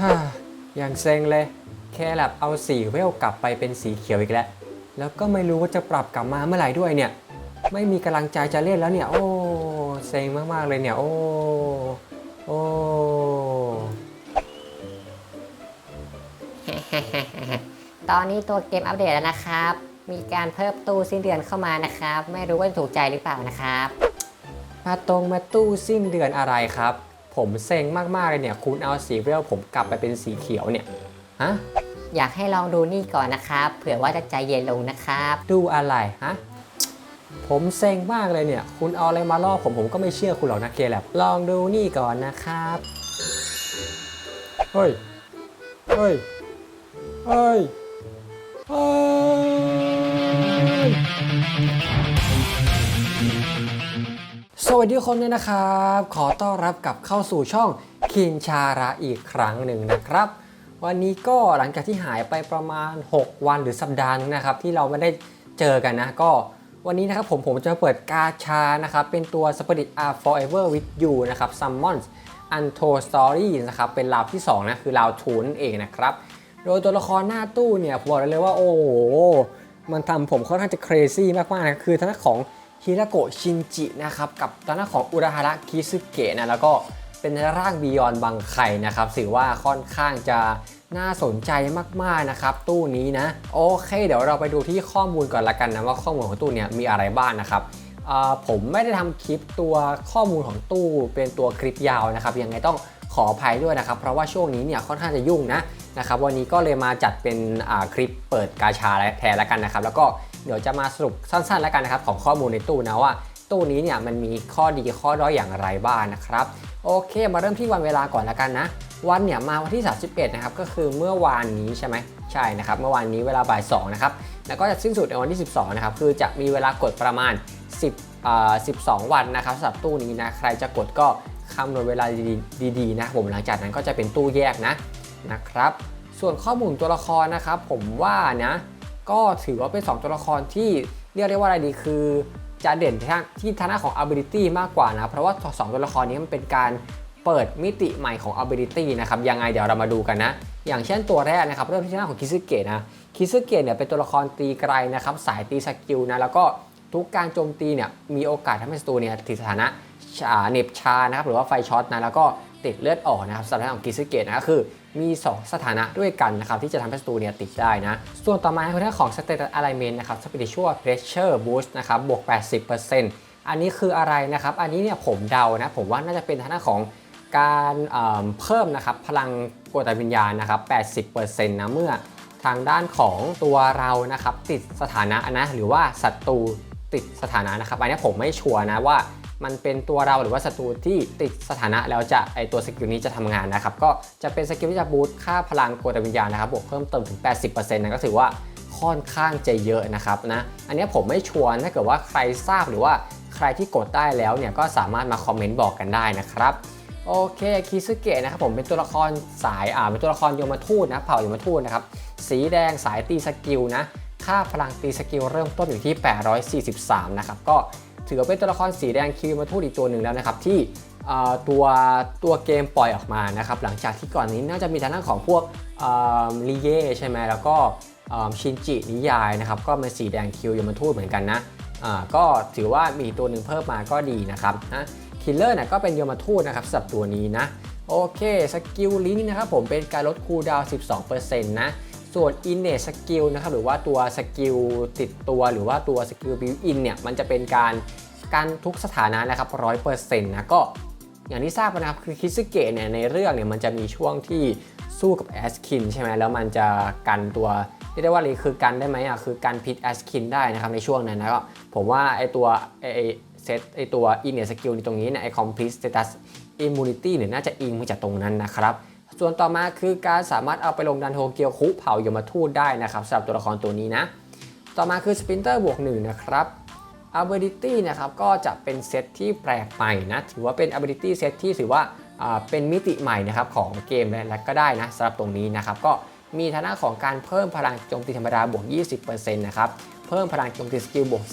ฮ่าอย่างเซ็งเลย แค่แลบเอาสีเวลกลับไปเป็นสีเขียวอีกแล้ว แล้วก็ไม่รู้ว่าจะปรับกลับมาเมื่อไหร่ด้วยเนี่ย ไม่มีกำลังใจจะเล่นแล้วเนี่ย โอ้เซ็งมากๆเลยเนี่ย โอ้โอ้ตอนนี้ตัวเกมอัปเดตแล้วนะครับ มีการเพิ่มตู้สิ้นเดือนเข้ามานะครับ ไม่รู้ว่าจะถูกใจหรือเปล่านะครับ มาตรงมาตู้สิ้นเดือนอะไรครับ ผมเซ็งมากๆเลยเนี่ยคุณเอาสีเวลผมกลับไปเป็นสีเขียวเนี่ยฮะอยากให้ลองดูนี่ก่อนนะครับเผื่อว่าจะใจเย็นลงนะครับ ดูอะไรฮะผมเซ็งมากเลยเนี่ย คุณเอาอะไรมาล่อผมผมก็ไม่เชื่อคุณหรอกนะเกแลบลองดูนี่ก่อนนะครับเฮ้ยเฮ้ยเฮ้ยเฮ้ย สวัสดีทุกคนด้วยนะครับ ขอต้อนรับกลับเข้าสู่ช่องคินชาระอีกครั้งหนึ่งนะครับ วันนี้ก็หลังจากที่หายไปประมาณ 6 วันหรือสัปดาห์นึงนะครับ ที่เราไม่ได้เจอกันนะก็วันนี้นะครับผมผมจะเปิดกาชานะครับ เป็นตัว Spirit are forever with you นะครับ Summons Untold Story นะครับ เป็นราวที่ 2 นะ คือราวทูนเองนะครับ โดยตัวละครหน้าตู้เนี่ย ผมบอกเลยว่าโอ้โห มันทำผมค่อนข้างจะ crazy มากๆนะคือทางด้านของ ฮิราโกะชินจินะครับกับทางด้าของอุราฮาระคิซึเกะนะแล้วก็เป็นร่างบียอนบังไข่นะครับถือว่าค่อนข้างจะน่าสนใจมากๆนะครับตู้นี้นะโอเค เดี๋ยวเราไปดูที่ข้อมูลก่อนละกันนะว่าข้อมูลของตู้เนี่ยมีอะไรบ้างนะครับผมไม่ได้ทำคลิปตัวข้อมูลของตู้เป็นตัวคลิปยาวนะครับยังไงต้องขออภัยด้วยนะครับ เพราะว่าช่วงนี้เนี่ยค่อนข้างจะยุ่งนะนะครับวันนี้ก็เลยมาจัดเป็นคลิปเปิดกาชาแทนล้วกันนะครับ แล้วก็ เดี๋ยวจะมาสรุปสั้นๆแล้วกันนะครับของข้อมูลในตู้นะว่า ตู้นี้เนี่ยมันมีข้อดีข้อด้อยอย่างไรบ้างนะครับโอเค มาเริ่มที่วันเวลาก่อนแล้วกันนะ วันเนี่ยมาวันที่ 31 นะครับ ก็คือเมื่อวานนี้ใช่ไหมใช่นะครับ เมื่อวานนี้เวลาบ่าย2นะครับ แล้วก็จะสิ้นสุดในวันที่ 12 นะครับ คือจะมีเวลากดประมาณ 10อ่า12 วันนะครับสำหรับตู้นี้นะ ใครจะกดก็คำนวณเวลาดีๆดีนะผมหลังจากนั้นก็จะเป็นตู้แยกนะนะครับ ส่วนข้อมูลตัวละครนะครับ ผมว่านะ ก็ถือว่าเป็น 2 ตัวละครที่เรียกได้ว่าอะไรดีคือจะเด่นที่ทางด้านของ ability มากกว่านะ เพราะว่า 2 ตัวละครนี้มันเป็นการเปิดมิติใหม่ของ ability นะครับ ยังไงเดี๋ยวเรามาดูกันนะ อย่างเช่นตัวแรกนะครับ เริ่มที่ทางด้าของคิซึเกะนะ คิซึเกะเนี่ยเป็นตัวละครตีไกลนะครับ สายตีสกิลนะ แล้วก็ทุกการโจมตีเนี่ยมีโอกาสทำให้ศัตรูเนี่ยติดสถานะเน็บชานะครับ หรือว่าไฟช็อตนะ แล้วก็ติดเลือดออกนะครับสำหรับของคิซึเกะนะคือ มี 2 สถานะด้วยกันนะครับที่จะทำให้ศัตรูเนี่ยติดได้นะ ส่วนต่อมาคือเรื่องของ Status Alignment นะครับ Spiritual Pressure Boost นะครับบวก 80%อันนี้คืออะไรนะครับ อันนี้เนี่ยผมเดานะ ผมว่าน่าจะเป็นทางด้านของการเเพิ่มนะครับพลังกดวิญญาณนะครับ 80%นะเมื่อทางด้านของตัวเรานะครับติดสถานะนะหรือว่าศัตรูติดสถานะนะครับอันนี้ผมไม่ชัวร์นะว่า มันเป็นตัวเราหรือว่าศัตรูที่ติดสถานะแล้วจะไอตัวสกิลนี้จะทำงานนะครับก็จะเป็นสกิลที่จะบูตค่าพลังโกดวิญญาณนะครับบวกเพิ่มเติมถึง 80%นะก็ถือว่าค่อนข้างจะเยอะนะครับนะอันนี้ผมไม่ชวร์ถ้าเกิดว่าใครทราบหรือว่าใครที่กดได้แล้วเนี่ยก็สามารถมาคอมเมนต์บอกกันได้นะครับโอเคคิซึเกะนะครับผมเป็นตัวละครสายอ่าเป็นตัวละครโยมทูตนะเผ่าโยมทูตนะครับสีแดงสายตีสกิลนะค่าพลังตีสกิลเริ่มต้นอยู่ที่ 843 นะครับก็ ถือว่าเป็นตัวละครสีแดงคิวโยมทูตอีกตัวหนึ่งแล้วนะครับที่ตัวตัวเกมปล่อยออกมานะครับหลังจากที่ก่อนนี้น่าจะมีทางด้านของพวกลีเย่ใช่ไหมแล้วก็ชินจินิยายนะครับก็เป็นสีแดงคิวยมทูตเหมือนกันนะก็ถือว่ามีตัวหนึ่งเพิ่มมาก็ดีนะครับนะคิลเลอร์เนี่ยก็เป็นยมทูตนะครับสำหรับตัวนี้นะโอเคสกิลลิงนะครับผมเป็นการลดคูลดาวน์12%นะ ส่วน i n n a t e skill นะครับหรือว่าตัวสกิลติดตัวหรือว่าตัวสกิล built in เนี่ยมันจะเป็นการการทุกสถานะนะครับ100%นต์นะก็อย่างที่ทราบนะครับคือคิซึเกะเนี่ยในเรื่องเนี่ยมันจะมีช่วงที่สู้กับแอสคินใช่ไหมแล้วมันจะกันตัวเรียกได้ว่าอะไรคือกันได้ไหมอะคือกันพิษแอสคินได้นะครับในช่วงนั้นนะก็ผมว่าไอตัวไอเซตไอตัว i n n a t e skill ในตรงนี้เนี่ยไอ complete status immunity เนี่ยน่าจะอิงมาจากตรงนั้นนะครับ ส่วนต่อมาคือการสามารถเอาไปลงดันโฮเกียวคุเผายมทูตได้นะครับสำหรับตัวละครตัวนี้นะ ต่อมาคือ Splinter บวก1นะครับอ ability นะครับก็จะเป็นเซตที่แปลกใหม่นะถือว่าเป็น ability เซตที่ถือว่าอ่าเป็นมิติใหม่นะครับของเกมและก็ได้นะสำหรับตรงนี้นะครับก็มีฐานะของการเพิ่มพลังโจมตีธรรมดาบวก 20%นะครับ เพิ่มพลังโจมตีสกิลบวก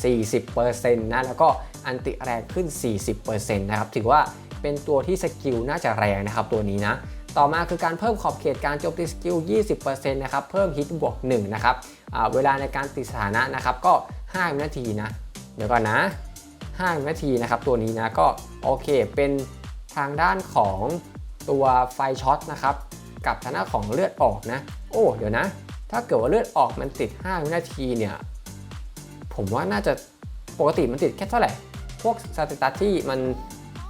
40%นะ แล้วก็อันติแรงขึ้น 40%นะครับ ถือว่าเป็นตัวที่สกิลน่าจะแรงนะครับตัวนี้นะ ต่อมาคือการเพิ่มขอบเขตการโจมตีสกิล 20%นะครับ เพิ่มฮิตบวก 1 นะครับเวลาในการติดสถานะนะครับก็5วินาทีนะ เดี๋ยวก่อนนะ5วินาทีนะครับ ตัวนี้นะก็โอเค เป็นทางด้านของตัวไฟช็อตนะครับ กับทางด้านของเลือดออกนะ โอ้เดี๋ยวนะ ถ้าเกิดว่าเลือดออกมันติด 5 วินาทีเนี่ย ผมว่าน่าจะปกติมันติดแค่เท่าไหร่ พวกสเตตัสที่มัน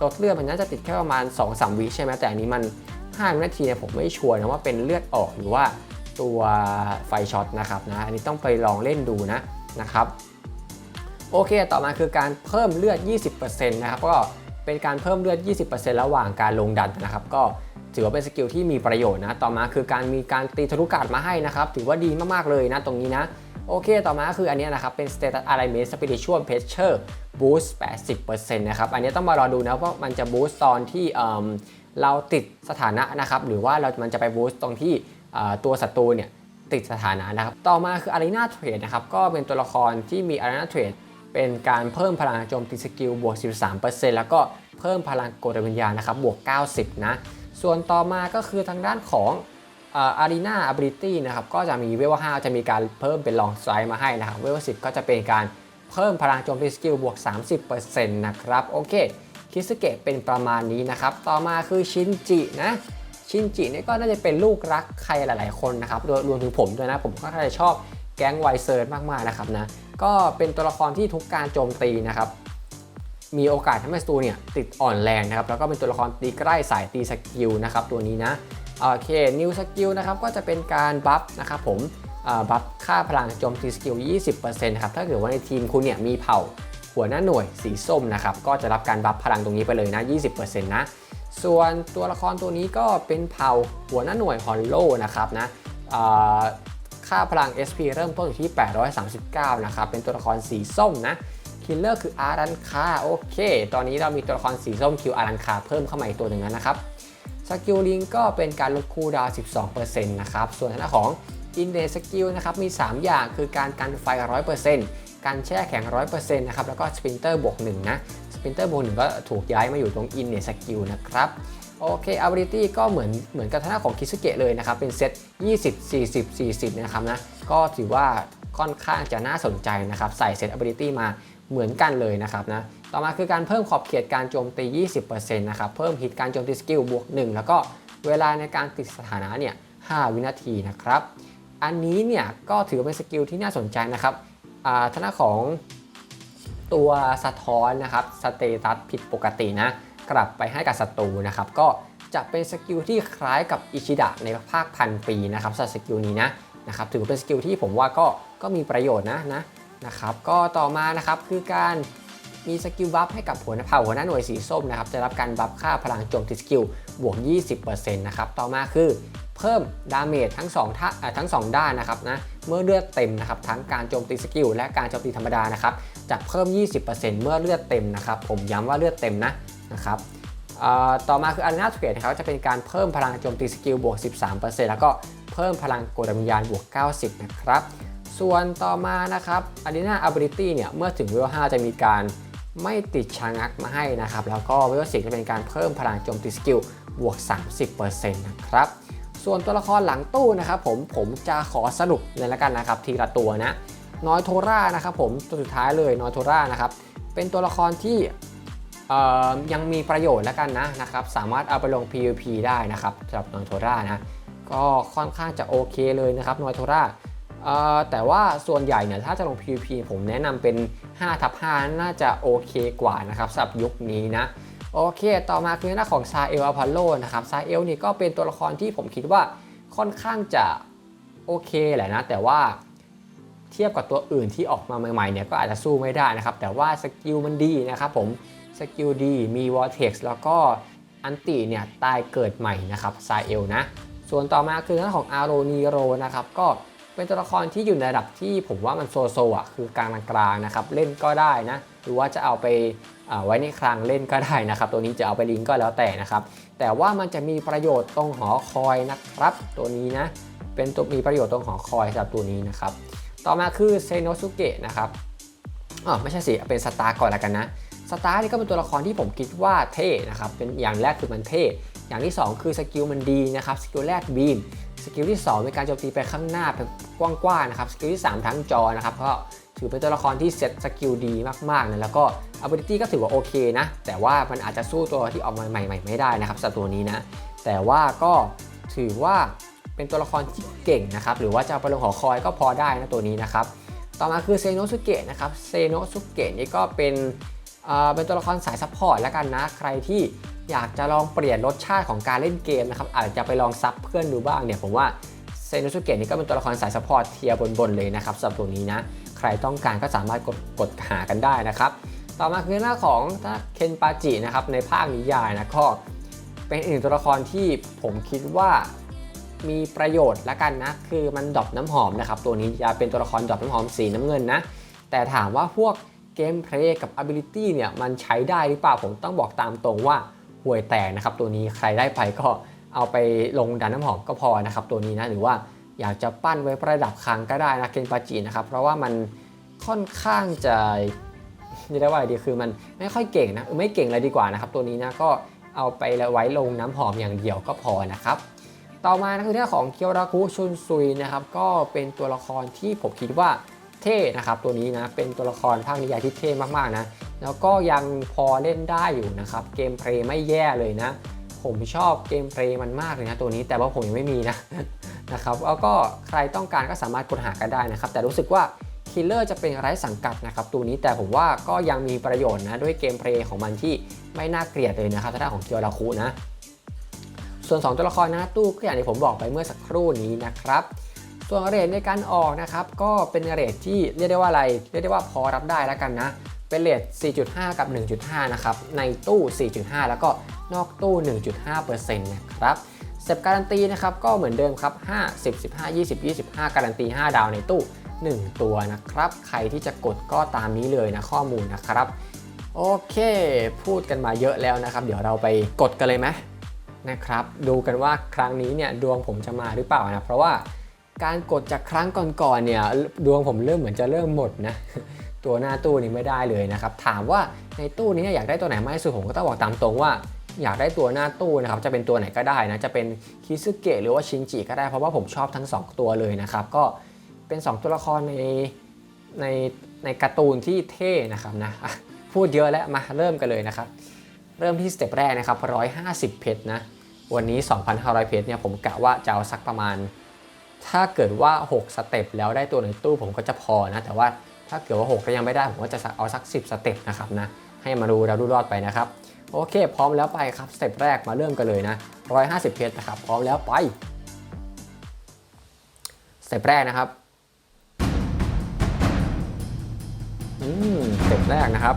ลดเลือดมันน่าจะติดแค่ประมาณ 2-3 วิใช่ไหมแต่อันนี้มัน 5วินาทีเนี่ยผมไม่ชัวร์นะว่าเป็นเลือดออกหรือว่าตัวไฟช็อตนะครับนะ อันนี้ต้องไปลองเล่นดูนะนะครับ โอเค ต่อมาคือการเพิ่มเลือด 20%นะครับ ก็เป็นการเพิ่มเลือด 20%ระหว่างการลงดันนะครับ ก็ถือว่าเป็นสกิลที่มีประโยชน์นะ ต่อมาคือการมีการตีทะลุกาดมาให้นะครับ ถือว่าดีมากๆเลยนะตรงนี้นะโอเค ต่อมาคืออันนี้นะครับ เป็น Status Alignment Spiritual Pressure Boost 80%นะครับ อันนี้ต้องมารอดูนะว่ามันจะ boost ตอนที่ เราติดสถานะนะครับหรือว่าเรามันจะไป boost ตรงที่ตัวศัตรูเนี่ยติดสถานะนะครับ ต่อมาคือ Arena Trade นะครับก็เป็นตัวละครที่มี Arena Trade เป็นการเพิ่มพลังโจมตีสกิลบวก 13%แล้วก็เพิ่มพลังโกดวิญญาณนะครับบวก 90 นะ ส่วนต่อมาก็คือทางด้านของอารีนาอับริตี้นะครับก็จะมีเวล5จะมีการเพิ่มเป็นลองไซด์มาให้นะครับเวล10 ก็จะเป็นการเพิ่มพลังโจมตีสกิลบวก 30%นะครับโอเค คิสเกะเป็นประมาณนี้นะครับ ต่อมาคือชินจินะชินจินี่ก็น่าจะเป็นลูกรักใครหลาย ๆ คนนะครับรวมถึงผมด้วยนะ ผมก็ค่อนข้างจะชอบแก๊งไวเซิร์มาก ๆ นะครับนะ ก็เป็นตัวละครที่ทุกการโจมตีนะครับ มีโอกาสทำให้ศัตรูเนี่ยติดอ่อนแรงนะครับ แล้วก็เป็นตัวละครตีใกล้สายตีสกิลนะครับตัวนี้นะโอเคนิวสกิลนะครับก็จะเป็นการบัฟนะครับผมบัฟค่าพลังโจมตีสกิล 20%นะครับถ้าเกิดว่าในทีมคุณเนี่ยมีเผ่า หัวหน้าหน่วยสีส้มนะครับก็จะรับการบัฟพลังตรงนี้ไปเลยนะ 20%นะส่วนตัวละครตัวนี้ก็เป็นเผ่าหัวหน้าหน่วยฮอลโลนะครับนะค่าพลัง SP เริ่มต้นอยู่ที่ 839 นะครับ เป็นตัวละครสีส้มนะคิลเลอร์คืออารันคาโอเค ตอนนี้เรามีตัวละครสีส้มคิวอารันคาเพิ่มเข้ามาอีกตัวหนึ่งแล้วนะครับสกิลลิงก็เป็นการลดคูดาว 12%นะครับ ส่วนทางของอินเดสกิลนะครับมี 3 อย่างคือการกันไฟ 100% การแช่แข็ง 100%นะครับ แล้วก็สปรินเตอร์บวก1นะ สปรินเตอร์บวก1ก็ถูกย้ายมาอยู่ตรงอินเดสกิลนะครับ โอเค ability ก็เหมือนเหมือนกับทางด้าของคิสเกะเลยนะครับ เป็นเซต 20 40 40 นะครับนะ ก็ถือว่าค่อนข้างจะน่าสนใจนะครับ ใส่เซต ability มาเหมือนกันเลยนะครับนะ ต่อมาคือการเพิ่มขอบเขตการโจมตี 20%นะครับ เพิ่มฮิตการโจมตีสกิลบวก 1 แล้วก็เวลาในการติดสถานะเนี่ย 5 วินาทีนะครับ อันนี้เนี่ยก็ถือเป็นสกิลที่น่าสนใจนะครับ ทางของตัวสะท้อนนะครับสเตตัสผิดปกตินะ กลับไปให้กับศัตรูนะครับ ก็จะเป็นสกิลที่คล้ายกับอิชิดะในภาคพันปีนะครับสำหรับสกิลนี้นะนะครับถือเป็นสกิลที่ผมว่าก็ก็มีประโยชน์นะนะนะครับก็ต่อมานะครับคือการมีสกิลบัฟให้กับหัวหน้าเผ่าหัวหน้าหน่วยสีส้มนะครับจะรับการบัฟค่าพลังโจมตีสกิลบวก 20%นะครับต่อมาคือเพิ่มดาเมจทั้ง2ท่าทั้ง 2 ด้านนะครับนะ เมื่อเลือดเต็มนะครับทั้งการโจมตีสกิลและการโจมตีธรรมดานะครับจะเพิ่ม 20%เมื่อเลือดเต็มนะครับผมย้ำว่าเลือดเต็มนะนะครับต่อมาคือ Arena Trade นะครับจะเป็นการเพิ่มพลังโจมตีสกิลบวก 13%แล้วก็เพิ่มพลังโกดวิญญาณบวก 90 นะครับ ส่วนต่อมานะครับ Arena Ability เนี่ยเมื่อถึงเวล5จะมีการไม่ติดชะงักมาให้นะครับ แล้วก็เวล10จะเป็นการเพิ่มพลังโจมตีสกิลบวก 30%นะครับ ส่วนตัวละครหลังตู้นะครับผมผมจะขอสรุปเลยละกันนะครับทีละตัวนะนอยโทรานะครับผมตัวสุดท้ายเลยนอยโทรานะครับเป็นตัวละครที่ยังมีประโยชน์แล้วกันนะนะครับสามารถเอาไปลง PVP ได้นะครับสำหรับนอยโทรานะก็ค่อนข้างจะโอเคเลยนะครับนอยโทราแต่ว่าส่วนใหญ่เนี่ยถ้าจะลง PVP ผมแนะนำเป็น5ทับ5น่าจะโอเคกว่านะครับสำหรับยุคนี้นะ โอเค ต่อมาคือหน้าของซาเอลอพอลโลนะครับซาเอลนี่ก็เป็นตัวละครที่ผมคิดว่าค่อนข้างจะโอเคแหละนะ แต่ว่าเทียบกับตัวอื่นที่ออกมาใหม่ๆเนี่ยก็อาจจะสู้ไม่ได้นะครับ แต่ว่าสกิลมันดีนะครับผมสกิลดีมีวอร์เท็กซ์แล้วก็อันติเนี่ยตายเกิดใหม่นะครับซาเอลนะส่วนต่อมาคือหน้าของอาโรนีโรนะครับก็เป็นตัวละครที่อยู่ในระดับที่ผมว่ามันโซโซอะคือกลางกลางๆนะครับเล่นก็ได้นะ หรือว่าจะเอาไปไว้ในคลังเล่นก็ได้นะครับ ตัวนี้จะเอาไปลิงก์ก็แล้วแต่นะครับ แต่ว่ามันจะมีประโยชน์ตรงหอคอยนะครับ ตัวนี้นะ เป็นตัวมีประโยชน์ตรงหอคอยสำหรับตัวนี้นะครับ ต่อมาคือเซโนสุเกะนะครับอ๋อไม่ใช่สิ เป็นสตาร์ก่อนละกันนะ สตาร์นี่ก็เป็นตัวละครที่ผมคิดว่าเท่นะครับ เป็นอย่างแรกคือมันเท่ อย่างที่ 2 คือสกิลมันดีนะครับ สกิลแรกบีม สกิลที่2เป็นการโจมตีไปข้างหน้าเป็นกว้างๆนะครับ สกิลที่ 3 ทั้งจอนะครับก็ ถือเป็นตัวละครที่เซตสกิลดีมากๆนะแล้วก็ ability ก็ถือว่าโอเคนะ แต่ว่ามันอาจจะสู้ตัวที่ออกมาใหม่ๆไม่ได้นะครับสำหรับตัวนี้นะ แต่ว่าก็ถือว่าเป็นตัวละครที่เก่งนะครับ หรือว่าจะเอาไปลงหอคอยก็พอได้นะตัวนี้นะครับ ต่อมาคือเซโนสุเกะนะครับเซโนสุเกะนี่ก็เป็นเอ่อเป็นตัวละครสายซัพพอร์ตแล้วกันนะ ใครที่อยากจะลองเปลี่ยนรสชาติของการเล่นเกมนะครับ อาจจะไปลองซับเพื่อนดูบ้างเนี่ยผมว่าเซโนสุเกะนี่ก็เป็นตัวละครสายซัพพอร์ตเทียบนๆเลยนะครับสำหรับตัวนี้นะ ใครต้องการก็สามารถกดกดหากันได้นะครับ ต่อมาคือหน้าของเคนปาจินะครับในภาคนิยายนะก็เป็นอีกหนึ่งตัวละครที่ผมคิดว่ามีประโยชน์ละกันนะ คือมันดรอปน้ำหอมนะครับ ตัวนี้จะเป็นตัวละครดรอปน้ำหอมสีน้ำเงินนะ แต่ถามว่าพวกเกมเพลย์กับ Ability เนี่ยมันใช้ได้หรือเปล่าผมต้องบอกตามตรงว่าห่วยแตกนะครับ ตัวนี้ใครได้ไปก็เอาไปลงดันน้ำหอมก็พอนะครับ ตัวนี้นะหรือว่า อยากจะปั้นไว้ประดับคลังก็ได้นะเคนปาจินะครับ เพราะว่ามันค่อนข้างจะนี่ได้ว่าอะไรดีคือมันไม่ค่อยเก่งนะไม่เก่งเลยดีกว่านะครับ ตัวนี้นะก็เอาไปไว้ลงน้ำหอมอย่างเดียวก็พอนะครับ ต่อมานะคือเรื่องของเคียวราคุชุนซุยนะครับก็เป็นตัวละครที่ผมคิดว่าเท่นะครับ ตัวนี้นะเป็นตัวละครภาคนิยายที่เท่มากๆนะแล้วก็ยังพอเล่นได้อยู่นะครับเกมเพลย์ไม่แย่เลยนะ ผมชอบเกมเพลย์มันมากเลยนะตัวนี้แต่ว่าผมยังไม่มีนะ นะครับแล้วก็ใครต้องการก็สามารถกดหากันได้นะครับ แต่รู้สึกว่าคิลเลอร์จะเป็นไร้สังกัดนะครับตัวนี้แต่ผมว่าก็ยังมีประโยชน์นะด้วยเกมเพลย์ของมันที่ไม่น่าเกลียดเลยนะครับทางด้านของเกียวราคุนะ ส่วน 2 ตัวละครหน้าตู้ก็อย่างที่ผมบอกไปเมื่อสักครู่นี้นะครับส่วนเรทในการออกนะครับก็เป็นเรทที่เรียกได้ว่าอะไรเรียกได้ว่าพอรับได้แล้วกันนะเป็นเรท4.5 กับ 1.5 นะครับ ในตู้ 4.5 แล้วก็นอกตู้ 1.5%นะครับ เซฟการันตีนะครับก็เหมือนเดิมครับ 5 10 15 20 25 การันตี 5 ดาวในตู้ 1 ตัวนะครับ ใครที่จะกดก็ตามนี้เลยนะข้อมูลนะครับ โอเค พูดกันมาเยอะแล้วนะครับ เดี๋ยวเราไปกดกันเลยไหมนะครับดูกันว่าครั้งนี้เนี่ยดวงผมจะมาหรือเปล่านะเพราะว่าการกดจากครั้งก่อนๆเนี่ยดวงผมเริ่มเหมือนจะเริ่มหมดนะตัวหน้าตู้นี้ไม่ได้เลยนะครับถามว่าในตู้นี้อยากได้ตัวไหนมากที่สุดผมก็ต้องบอกตามตรงว่า อยากได้ตัวหน้าตู้นะครับจะเป็นตัวไหนก็ได้นะจะเป็นคิซึเกะหรือว่าชินจิก็ได้เพราะว่าผมชอบทั้ง 2 ตัวเลยนะครับก็เป็น 2 ตัวละครในในในการ์ตูนที่เท่นะครับนะพูดเยอะแล้วมาเริ่มกันเลยนะครับ เริ่มที่สเต็ปแรกนะครับ 150 เพชรนะวันนี้ 2,500 เพชรเนี่ยผมกะว่าจะเอาสักประมาณ ถ้าเกิดว่า 6 สเต็ปแล้วได้ตัวในตู้ผมก็จะพอนะแต่ว่าถ้าเกิดว่า 6 ก็ยังไม่ได้ผมก็จะเอาสัก 10 สเต็ปนะครับนะให้มาดูแล้วดูรอดไปนะครับ โอเค พร้อมแล้วไปครับสเต็ปแรกมาเริ่มกันเลยนะ 150 เพชรนะครับ พร้อมแล้วไปสเต็ปแรกนะครับอืมสเต็ปแรกนะครับ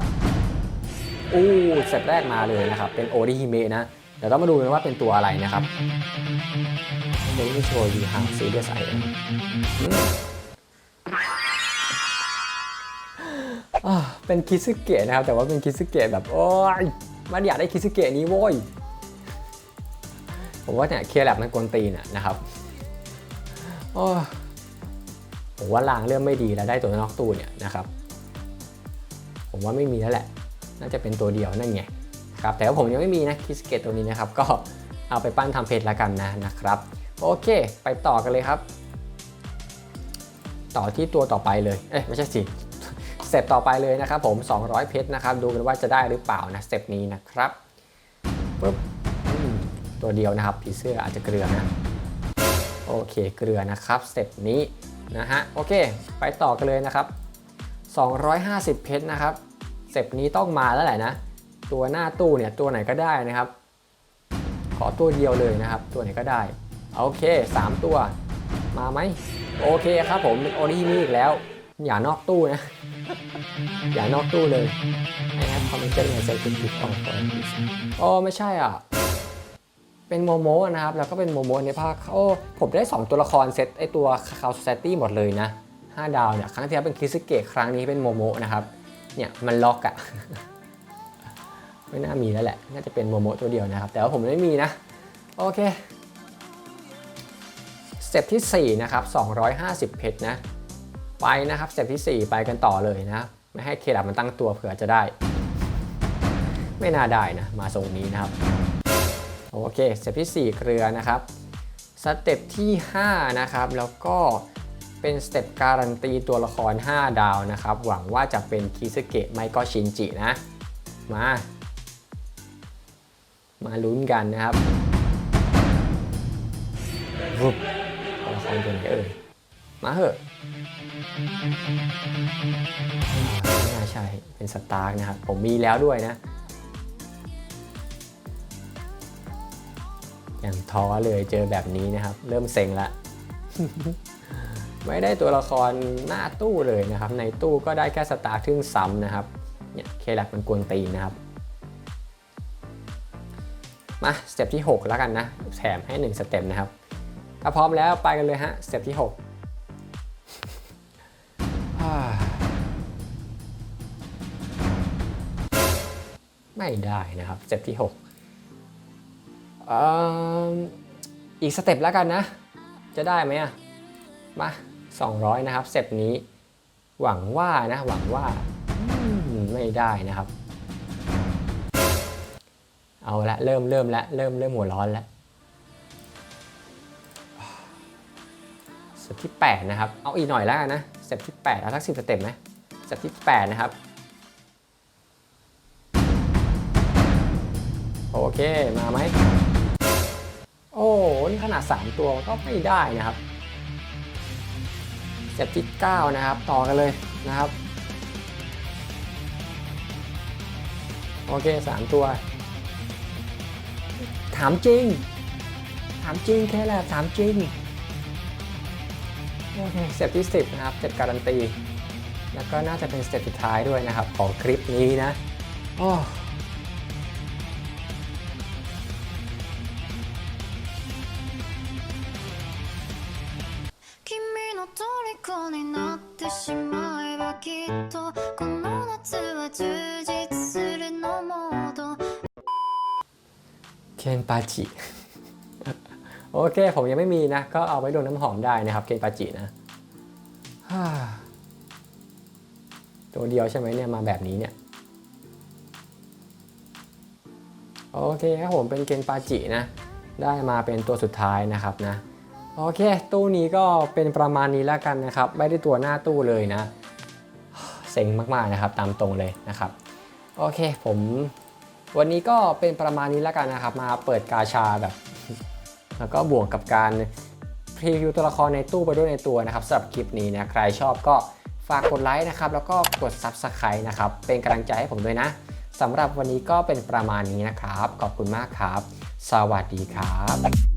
อู้สเต็ปแรกมาเลยนะครับ เป็นโอริฮิเมะนะเดี๋ยวต้องมาดูกันว่าเป็นตัวอะไรนะครับเดี๋ยวจะโชว์ยูฮาซีเรียสไอเป็นคิซึเกะนะครับ แต่ว่าเป็นคิซึเกะแบบ โอ้ย มันอยากได้คิซึเกะนี้โว้ย ผมว่าเนี่ยเคลียร์แลบมันกวนตีนอะนะครับโอ้ผมว่าลางเริ่มไม่ดีแล้วได้ตัวนอกตู้เนี่ยนะครับ ผมว่าไม่มีแล้วแหละ น่าจะเป็นตัวเดียวนั่นไงครับแต่ว่าผมยังไม่มีนะคิสเกตตัวนี้นะครับ ก็เอาไปปั้นทำเพชรล้วกันนะนะครับ โอเค ไปต่อกันเลยครับ ต่อที่ตัวต่อไปเลย เอ๊ะไม่ใช่สิ สเต็ปต่อไปเลยนะครับผม 200 เพชรนะครับดูกันว่าจะได้หรือเปล่านะสเต็ปนี้นะครับปึ๊บตัวเดียวนะครับผีเสื้ออาจจะเกลือนะโอเคเกลือนะครับสเต็ปนี้นะฮะโอเค ไปต่อกันเลยนะครับ 250 เพชรนะครับสเต็ปนี้ต้องมาแล้วแหละนะ ตัวหน้าตู้เนี่ยตัวไหนก็ได้นะครับ ขอตัวเดียวเลยนะครับ ตัวไหนก็ได้โอเค 3 ตัวมาไหมโอเคครับผมเป็นโอริมิอีกแล้วอย่านอกตู้นะ อย่านอกตู้เลยไอ้แอปคอมเมนต์ในเซตคุณผิดของก่อนอ๋อไม่ใช่อะ เป็นโมโมนะครับ แล้วก็เป็นโมโมในภาคโอ้ผมได้ 2 ตัวละครเซตไอตัวคา s ซ c i ตี้หมดเลยนะ5ดาวเนี่ย ครั้งที่แล้วเป็นคิสเกะครั้งนี้เป็นโมโมนะครับ เนี่ย มันล็อกอะไม่น่ามีแล้วแหละ น่าจะเป็นโมโมตัวเดียวนะครับ แต่ว่าผมไม่มีนะ โอเค สเต็ปที่ 4 นะครับ 250 เพชรนะ ไปนะครับสเต็ปที่ 4 ไปกันต่อเลยนะ ไม่ให้เคลับมันตั้งตัวเผื่อจะได้ ไม่น่าได้นะ มาทรงนี้นะครับ โอเคสเต็ปที่ 4 เกลือนะครับสเต็ปที่ 5 นะครับ แล้วก็เป็นสเต็ปการันตีตัวละคร 5 ดาวนะครับ หวังว่าจะเป็นคิสเกะไม่ก็ชินจินะ มา มาลุ้นกันนะครับวุบตัวละครตัวไหนเอ่ยมาเหอะอ่า ไม่น่าใช่ เป็นสตาร์กนะครับ ผมมีแล้วด้วยนะ อย่างท้อเลยเจอแบบนี้นะครับ เริ่มเซ็งละ ไม่ได้ตัวละครหน้าตู้เลยนะครับ ในตู้ก็ได้แค่สตาร์ทึ่งซ้ำนะครับ เนี่ยเคแลกมันกวนตีนนะครับ มาสเต็ปที่ 6 แล้วกันนะ แถมให้ 1 สเต็ปนะครับ ถ้าพร้อมแล้วไปกันเลยฮะ สเต็ปที่ 6 ไม่ได้นะครับสเต็ปที่6อีกสเต็ปแล้วกันนะ จะได้ไหมอะมา 200 นะครับสเต็ปนี้ หวังว่านะ หวังว่าไม่ได้นะครับ เอาละเริ่มเริ่มละเริ่มเริ่มหัวร้อนแล้วสเต็ปที่ 8 นะครับ เอาอีกหน่อยแล้วนนะสเต็ปที่8เอาสักสิบสเต็ปไหมสเต็ปที่ 8 นะครับ เค มาไหม โอ้นี่ขนาด 3 ตัวก็ไม่ได้นะครับสเต็ปที่ 9 นะครับ ต่อกันเลยนะครับ โอเค 3 ตัว ถามจริง ถามจริงแค่แหละถามจริง โอเคสเต็ปที่ 10 นะครับสเต็ปการันตี แล้วก็น่าจะเป็นสเต็ปสุดท้ายด้วยนะครับ ของคลิปนี้นะ โอ้ てしまえばきっとこの夏は充実するのモード เคนปาจิ โอเค ผมยังไม่มีนะ ก็เอาไว้โดนน้ำหอมได้นะครับ เคนปาจินะ ฮ่าตัวเดียวใช่ไหมเนี่ย มาแบบนี้เนี่ย โอเคครับผมเป็นเกนปาจินะ ได้มาเป็นตัวสุดท้ายนะครับนะ โอเค ตู้นี้ก็เป็นประมาณนี้แล้วกันนะครับ ไม่ได้ตัวหน้าตู้เลยนะ เซ็งมากๆนะครับ ตามตรงเลยนะครับ โอเคผม วันนี้ก็เป็นประมาณนี้แล้วกันนะครับ มาเปิดกาชาแบบ แล้วก็บวกกับการพรีวิวตัวละครในตู้ไปด้วยในตัวนะครับสำหรับคลิปนี้นะใครชอบก็ฝากกดไลค์นะครับ แล้วก็กด Subscribe นะครับ เป็นกำลังใจให้ผมด้วยนะสำหรับวันนี้ก็เป็นประมาณนี้นะครับ ขอบคุณมากครับ สวัสดีครับ